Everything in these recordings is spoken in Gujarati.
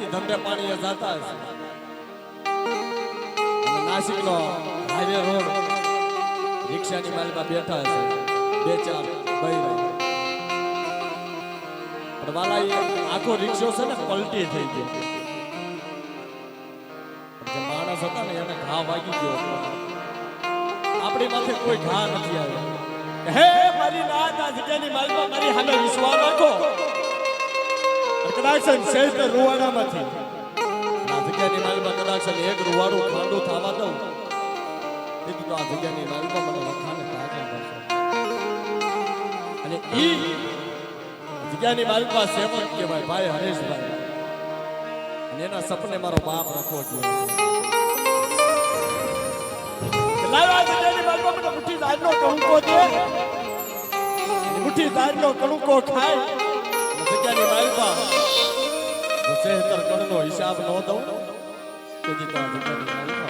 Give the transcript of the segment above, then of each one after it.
અહીંથી ધંધે પાણીએ જતા છે નાસિક નો હાઈવે રોડ રિક્ષાની માલમાં બેઠા છે બે ચાર ભાઈ પણ વાલા આખો રિક્ષો છે ને પલટી થઈ ગયો. માણસ હતા ને એને ઘા વાગી ગયો આપણી માથે કોઈ ઘા નથી આવ્યો. હે મારી ના આ માલમાં મારી સામે વિશ્વાસ રાખો. અને કદાચ છે ને સહેજ રૂવાડામાંથી. આ જગ્યાની માલમાં કદાચન એક રૂવાડું ખાંડું થવા દઉં. તેથી તો આ જગ્યાની માલમાં મને વખાણે તાજે કરશે અને ઈ જગ્યાની માલમાં સેવક કહેવાય ભાઈ હરેશભાઈ. અને એના સપને મારો બાપ રાખવો જોઈએ લાવા જગ્યાની માલમાં મને મુઠ્ઠી દાળનો કણુકો દે. મુઠ્ઠી દાળનો કણુકો ખાય. જગ્યાની માલપા. જો સહેતર કણનો હિસાબ ન દઉં. તેથી તો આ જગ્યાની માલમાં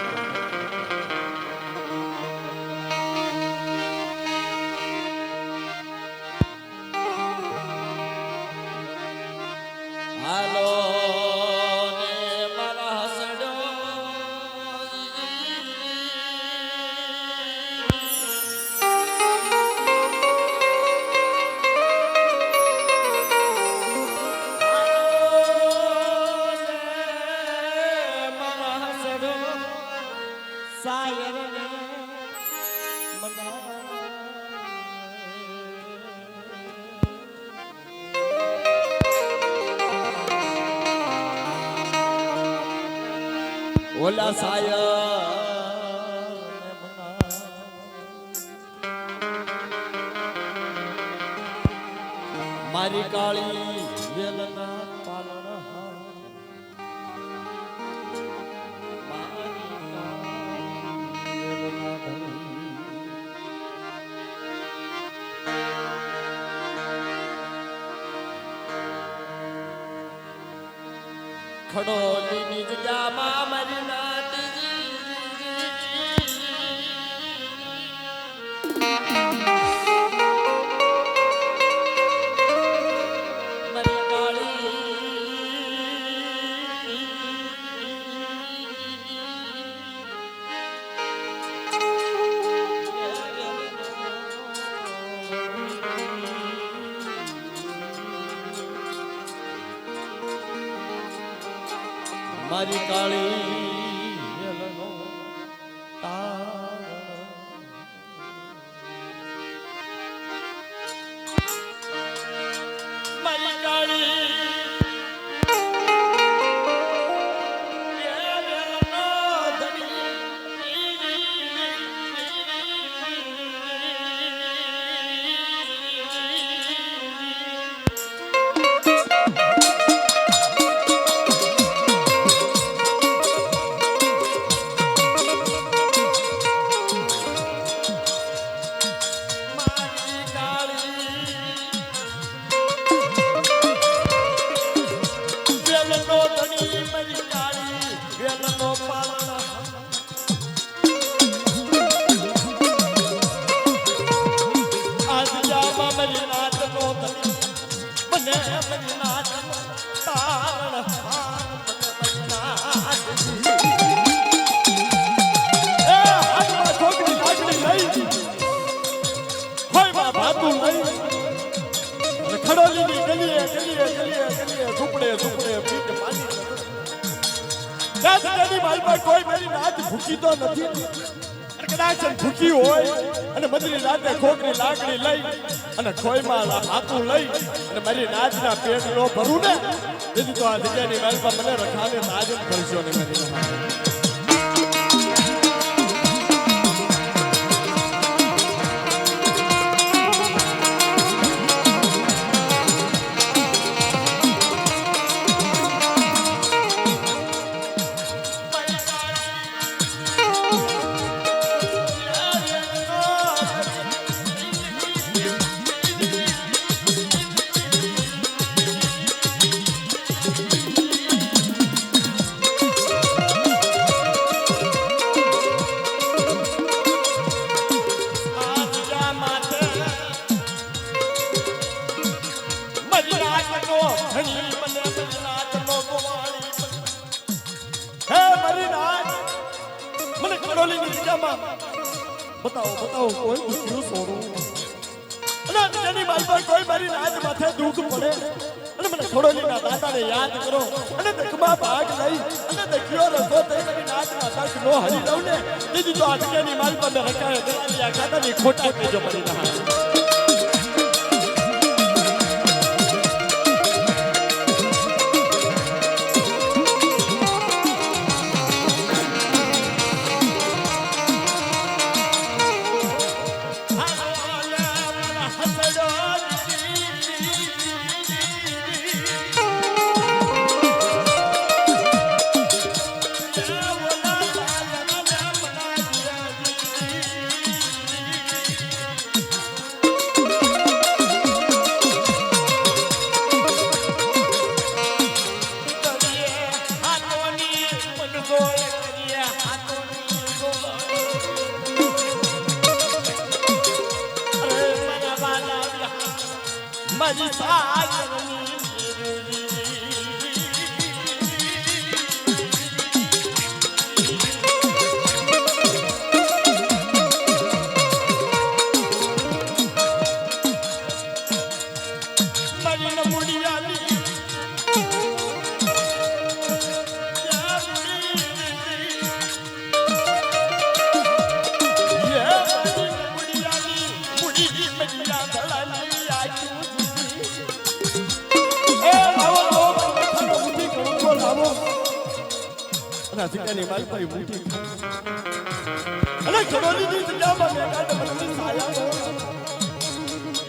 ઓલા સાયા. મારી કાળી વેલના ખડોલીની જગ્યામાં મારી કાળી તેની માલમાં કોઈ મારી નાચ ભૂકી તો નથી. કદાચ ભૂકી હોય અને મજરી રાતે ખોકરી લાકડી લઈ અને ખોઈમાં હાથું લઈ અને મારી નાચના પેટ નો ભરું ને તેથી તો આ જગ્યાની માલમાં મને રખાને તાજ જ ભરશો ને મારી. બતાવો બતાવો, કોઈ પૂછ્યું સોનું? અને જેની મારી કોઈ મારી રાજ માથે દુઃખ પડે. અને મને ખડોલીના દાદાને યાદ કરો. અને દુઃખમાં ભાગ લઈ, અને દખ્યો રસો થઈ મારી નાચ માતા નો હરી લઉં ને. દીદી તો આજકેની મારી પર દલાલી આ ખાતાની ખોટા પડી રહ્યા અધિકારી મારી ભાઈ મુઠ્ઠી અને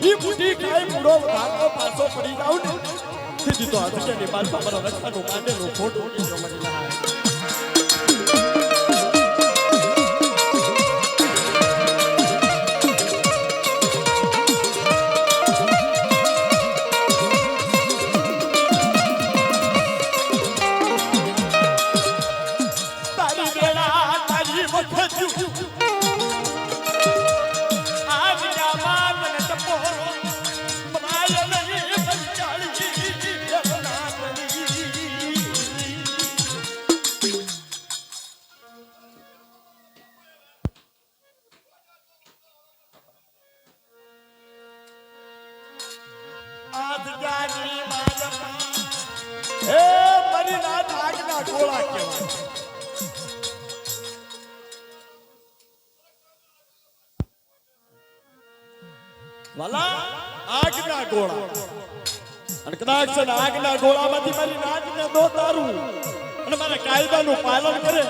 ઈ મુઠ્ઠી ખાઈ પૂરો ભાગો? પાછો પડી જાઉં ને. સીધી તો અધિકારી મારી મારા રખાનું કીધું મને લાગે. મારી નાથ આગના ગોળા કહેવાય વાલા, આગના ગોળા. અને કદાચ ને આગના ગોળામાંથી મારી નાજને દો તારું. અને મારા કાયદાનું પાલન કરે,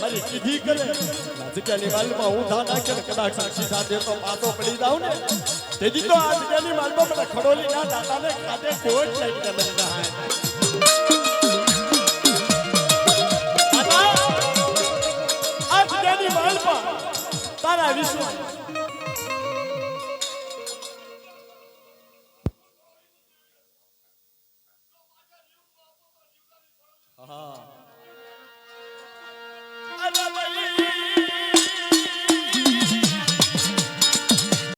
મારી કીધી કરે. જગ્યાની માલમાં હું ધા નાખે ને કદાચ સીધા દેતો પાછો પડી જાઉં ને, તેથી તો માલ માલમાં મને ખડોલી ના દાદાને ખાતે કોટ લઈને જગ્યાની માલમાં તારા વિશ્વાસ